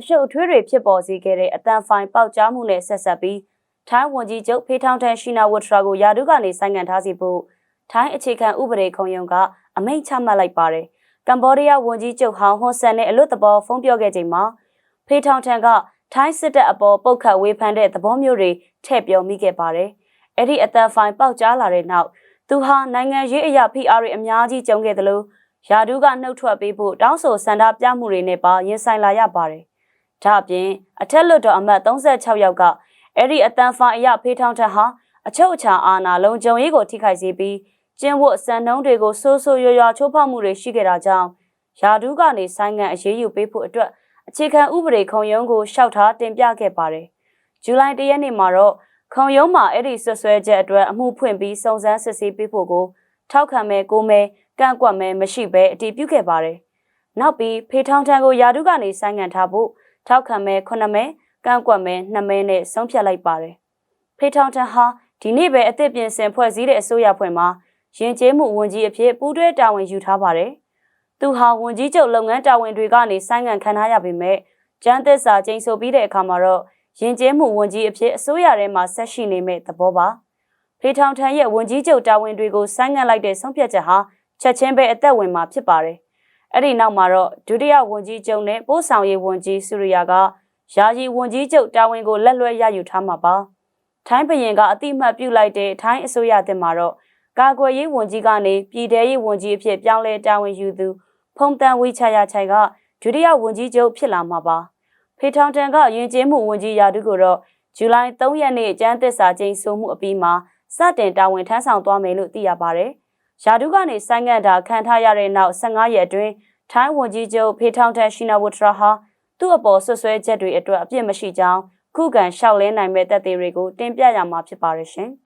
အရှုပ်အထွေးတွေဖြစ်ပေါ်စေခဲ့တဲ့အတန်ဖိုင်ပေါက်ကြားမှုနဲ့ဆက်ဆက်ပြီးထိုင်းဝန်ကြီးချုပ်ဖေထောင်ထန်ရှိနာဝတ်ထရာကိုယာဒုကနေဆိုင်းငံ့ထားစီဖို့ထိုင်းအခြေခံဥပဒေခုံရုံးကအမိန့်ချမှတ်လိုက်ပါတယ်။ကမ္ဘောဒီးယားဝန်ကြီးချုပ်ဟောင်ဟွန်ဆန်နဲ့အလွတ်တဘောဖုန်းပြောခဲ့ချိန်မှာဖေထောင်ထန်ကထိုင်းစစ်တပ်အပေါ်ပုတ်ခတ်ဝေဖန်တဲ့သဘောမျိုးတွေထည့်ပြောမိခဲ့ပါတယ်။အဲ့ဒီအတန်ဖိုင်ပေါက်ကြားလာတဲ့နောက်သူဟာနိုင်ငံရေးအရာဖိအားတွေအများကြီးကြုံခဲ့တယ်လို့ယာဒုကနှုတ်ထွက်ပေးဖို့တောင်းဆိုဆန္ဒပြမှုတွေနဲ့ပါရင်ဆိုင်လာရပါတယ်။ ဒါ့အပြင်အထက်လွှတ်တော်အမတ်36ယောက်ကအဲ့ဒီအတန်ဖိုင်အရာဖေးထောင်းထက်ဟာအချုပ်အခြာအာဏာလုံခြုံရေးကိုထိခိုက်စေပြီးကျင်းဝတ်စံနှုန်းတွေကိုဆိုးဆိုးရွားရွားချိုးဖောက်မှုတွေရှိခဲ့တာကြောင့်ယာဒုကနေဆိုင်ငံအရေးယူပေးဖို့အတွက်အခြေခံဥပဒေခုံရုံးကိုရှောက်ထားတင်ပြခဲ့ပါတယ်။ဇူလိုင်၁ရက်နေ့မှာတော့ခုံရုံးမှာအဲ့ဒီဆွဆွဲချက်အတွက်အမှုဖွင့်ပြီးစုံစမ်းစစ်ဆေးပေးဖို့ကိုထောက်ခံမဲ့ကိုမဲကန့်ကွက်မဲမရှိဘဲအတည်ပြုခဲ့ပါတယ်။နောက်ပြီးဖေထောင်းထန်ကိုယာဒုကနေဆိုင်းငံ့ထားဖို့ ထောက်ခံမဲ9မဲကန့်ကွက်မဲ2မဲနဲ့ဆုံးဖြတ်လိုက်ပါတယ်။ဖေထောင်းထန်ဟာဒီနေ့ပဲအသစ်ပြင်ဆင်ဖွဲ့စည်းတဲ့အစိုးရဖွဲ့မှာရင်ကျေးမှုဝန်ကြီးအဖြစ်ပူးတွဲတာဝန်ယူထားပါတယ်။သူဟာဝန်ကြီးချုပ်လုပ်ငန်းတာဝန်တွေကနေဆိုင်းငံ့ခံထားရပေမဲ့ကျန်းသစ္စာကျိန်ဆိုပြီးတဲ့အခါမှာတော့ရင်ကျေးမှုဝန်ကြီးအဖြစ်အစိုးရထဲမှာဆက်ရှိနေမဲ့သဘောပါ။ဖေထောင်ထန်ရဲ့ဝန်ကြီးချုပ်တာဝန်တွေကိုဆိုင်းငံ့လိုက်တဲ့ဆုံးဖြတ်ချက်ဟာချက်ချင်းပဲအသက်ဝင်မှာဖြစ်ပါတယ်။ အဲ့ဒီနောက်မှာတော့ဒုတိယဝန်ကြီးချုပ်နဲ့ပို့ဆောင်ရေးဝန်ကြီးစုရိယာကယာယီဝန်ကြီးချုပ်တာဝန်ကိုလက်လွှဲရယူထားမှာပါ။ထိုင်းဘရင်ကအတိအမှတ်ပြုလိုက်တဲ့ထိုင်းအစိုးရတင်မှာတော့ကာကွယ်ရေးဝန်ကြီးကနေပြည်ထရေးဝန်ကြီးအဖြစ်ပြောင်းလဲတာဝန်ယူသူ ဖုံတန်ဝိချာယာချိုင်ကဒုတိယဝန်ကြီးချုပ်ဖြစ်လာမှာပါ။ဖေထောင်တန်ကယဉ်ကျေးမှုဝန်ကြီးရာထူးကိုတော့ဇူလိုင်3ရက်နေ့အကျန်းသစ္စာကျိန်ဆိုမှုအပြီးမှာစတင်တာဝန်ထမ်းဆောင်သွားမယ်လို့သိရပါတယ်။ ရာထူးကနေဆိုင်းငံ့တာခံထားရတဲ့နောက်15ရက်အတွင်းထိုင်းဝန်ကြီးချုပ်ဖေထောင်တန်ရှိနာဝထရာဟာသူ့အပေါ်ဆွဆွဲချက်တွေအတွက်အပြစ်မရှိကြောင်းခုခံလျှောက်လဲနိုင်မဲ့တပ်သေးတွေကိုတင်ပြရမှာဖြစ်ပါရရှင်။